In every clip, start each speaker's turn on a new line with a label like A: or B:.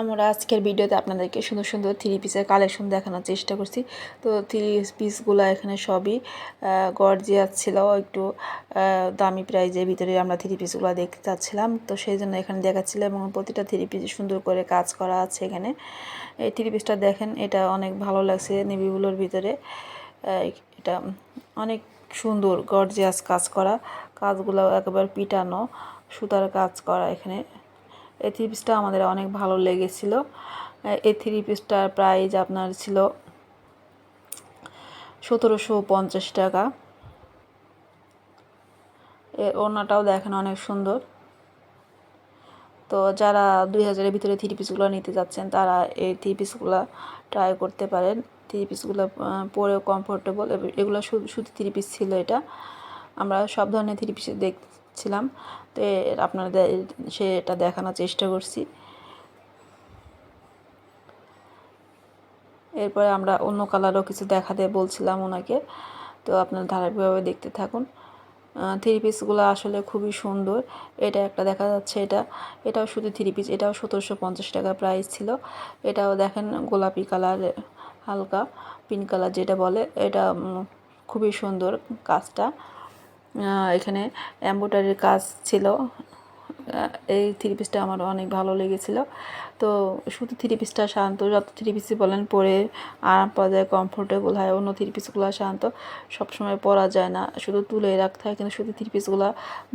A: আমরা আজকের ভিডিওতে আপনাদেরকে সুন্দর সুন্দর থ্রি পিসের কালেকশন দেখানোর চেষ্টা করছি। তো থ্রি পিসগুলো এখানে সবই গর্জিয়াস ছিল, একটু দামি প্রাইজের ভিতরে আমরা থ্রি পিসগুলো দেখতে চাচ্ছিলাম। তো সেই জন্য এখানে দেখাচ্ছিল এবং প্রতিটা থ্রি পিস সুন্দর করে কাজ করা আছে এখানে। এই থ্রি পিসটা দেখেন, এটা অনেক ভালো লাগছে নেভিগুলোর ভিতরে। এটা অনেক সুন্দর গর্জিয়াস কাজ করা। কাজগুলো একবার পিটানো, সুতার কাজ করা এখানে। এই থ্রি পিসটা আমাদের অনেক ভালো লেগেছিল। এই থ্রি পিসটার প্রাইস আপনার ছিল সতেরোশো পঞ্চাশ টাকা। এর ওড়নাটাও দেখেন অনেক সুন্দর। তো যারা দুই হাজারের ভিতরে থ্রি পিসগুলো নিতে যাচ্ছেন, তারা এই থ্রি পিসগুলো ট্রাই করতে পারেন। থ্রি পিসগুলো পরেও কমফোর্টেবল এগুলো শুধু থ্রি পিস ছিল এটা। আমরা সব ধরনের থ্রি পিস দেখছিলাম তো আপনাদের সেটা দেখানোর চেষ্টা করছি। এরপরে আমরা অন্য কালারও কিছু দেখাতে বলছিলাম ওনাকে। তো আপনার ধারাবাহিকভাবে দেখতে থাকুন। থ্রি পিসগুলো আসলে খুবই সুন্দর। এটা একটা দেখা যাচ্ছে এটা। এটাও শুধু থ্রি পিস এটাও সতেরোশো পঞ্চাশ টাকা প্রাইস ছিল। এটাও দেখেন গোলাপি কালার হালকা পিঙ্ক কালার যেটা বলে, এটা খুবই সুন্দর কাজটা। এখানে এম্ব্রয়ডারির কাজ ছিল। এই থ্রি পিসটা আমার অনেক ভালো লেগেছিল। তো শুধু থ্রি পিসটা শান্ত, যত থ্রি পিসই বলেন পরে আরাম পাওয়া যায় কমফোর্টেবল হয়, অন্য থ্রি পিসগুলো শান্ত। সবসময় পরা যায় না, শুধু তুলে রাখতে হয়, কিন্তু শুধু থ্রি পিসগুলো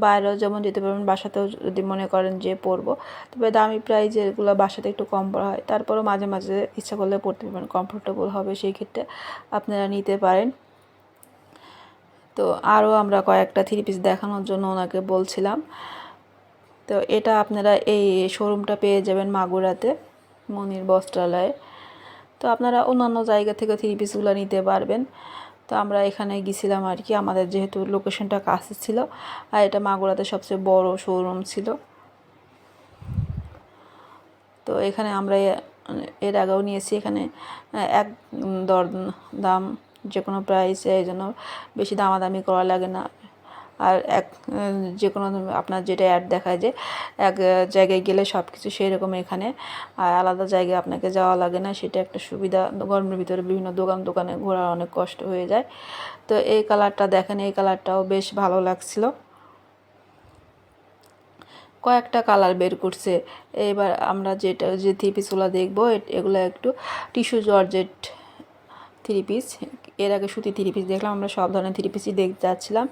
A: বাইরেও যেমন যেতে পারবেন, বাসাতেও যদি মনে করেন যে পরবো। তবে দামি প্রাইজেরগুলো বাসাতে একটু কম পরা হয়। তারপরেও মাঝে মাঝে ইচ্ছা করলে পরতে পারবেন কমফোর্টেবল হবে সেই ক্ষেত্রে আপনারা নিতে পারেন। তো আরও আমরা কয়েকটা থ্রি পিস দেখানোর জন্য ওনাকে বলছিলাম। তো এটা আপনারা এই শোরুমটা পেয়ে যাবেন মাগুরাতে, মনির বস্ত্রালয়ে। তো আপনারা অন্যান্য জায়গা থেকে থ্রি পিসগুলো নিতে পারবেন। তো আমরা এখানে গেছিলাম আর কি, আমাদের যেহেতু লোকেশনটা কাছে ছিল, আর এটা মাগুরাতে সবচেয়ে বড় শোরুম ছিল। তো এখানে আমরা এর আগেও নিয়েছি, এখানে এক দর দাম যে কোনো প্রাইসে এই জন্য বেশি দামাদামি করা লাগে না। আর এক যে কোনো আপনার যেটা অ্যাড দেখায় যে এক জায়গায় গেলে সব কিছু সেই রকম এখানে, আর আলাদা জায়গায় আপনাকে যাওয়া লাগে না, সেটা একটা সুবিধা। গরমের ভিতরে বিভিন্ন দোকান দোকানে ঘোরার অনেক কষ্ট হয়ে যায়। তো এই কালারটা দেখেন, এই কালারটাও বেশ ভালো লাগছিল। কয়েকটা কালার বের করছে। এবার আমরা যেটা, যে থ্রি পিসগুলো দেখব এগুলো একটু টিস্যু জর্জেট থ্রি পিস এর আগে সুতি থ্রি পিস দেখলাম, আমরা সব ধরনের থ্রি পিসই দেখতে যাচ্ছিলাম।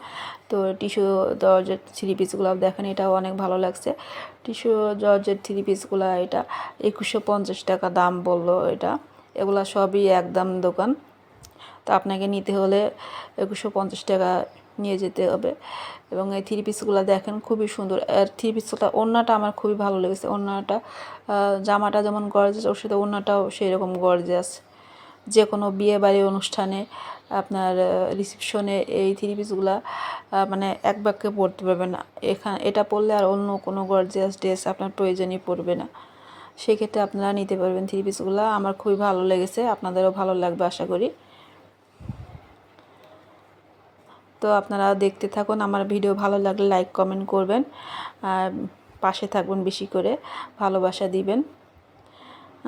A: তো টিস্যু জর্জের থ্রি পিসগুলো দেখেন, এটাও অনেক ভালো লাগছে। টিস্যু জর্জের থ্রি পিসগুলো এটা একুশশো পঞ্চাশ টাকা দাম বলল এটা। এগুলো সবই একদম দোকান। তো আপনাকে নিতে হলে একুশশো পঞ্চাশ টাকা নিয়ে যেতে হবে। এবং এই থ্রি পিসগুলো দেখেন, খুবই সুন্দর। আর থ্রি পিসটা ওড়নাটা আমার খুবই ভালো লেগেছে। ওড়নাটা জামাটা যেমন গর্জেস ওর সাথে ওড়নাটাও সেই রকম গর্জেস যে কোনো বিয়ে বাড়ি অনুষ্ঠানে আপনার রিসেপশনে এই থ্রি পিসগুলা মানে এক বাক্যে পরতে পারবে না। এখানে এটা পরলে আর অন্য কোনো গর্জিয়াস ড্রেস আপনার প্রয়োজনই পড়বে না। সেক্ষেত্রে আপনারা নিতে পারবেন থ্রি পিসগুলো আমার খুবই ভালো লেগেছে, আপনাদেরও ভালো লাগবে আশা করি। তো আপনারা দেখতে থাকুন, আমার ভিডিও ভালো লাগলে লাইক কমেন্ট করবেন। আর পাশে থাকবেন বেশি করে, ভালোবাসা দিবেন।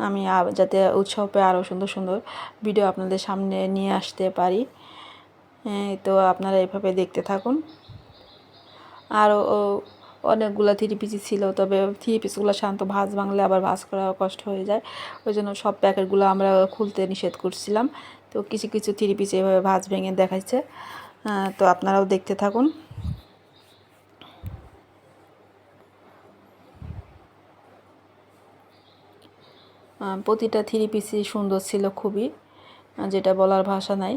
A: আমি যাতে উৎসাহ পেয়ে আরও সুন্দর সুন্দর ভিডিও আপনাদের সামনে নিয়ে আসতে পারি। তো আপনারা এভাবে দেখতে থাকুন। আরও অনেকগুলো থ্রি পিসি ছিল, তবে থ্রি পিসগুলো শান্ত ভাজ বাংলে আবার ভাজ করা কষ্ট হয়ে যায়। ওই জন্য সব প্যাকেটগুলো আমরা খুলতে নিষেধ করছিলাম। তো কিছু কিছু থ্রি পিস এভাবে ভাজ ভেঙে দেখাচ্ছে তো আপনারাও দেখতে থাকুন। প্রতিটা থ্রি পিসই সুন্দর ছিল খুবই যেটা বলার ভাষা নাই।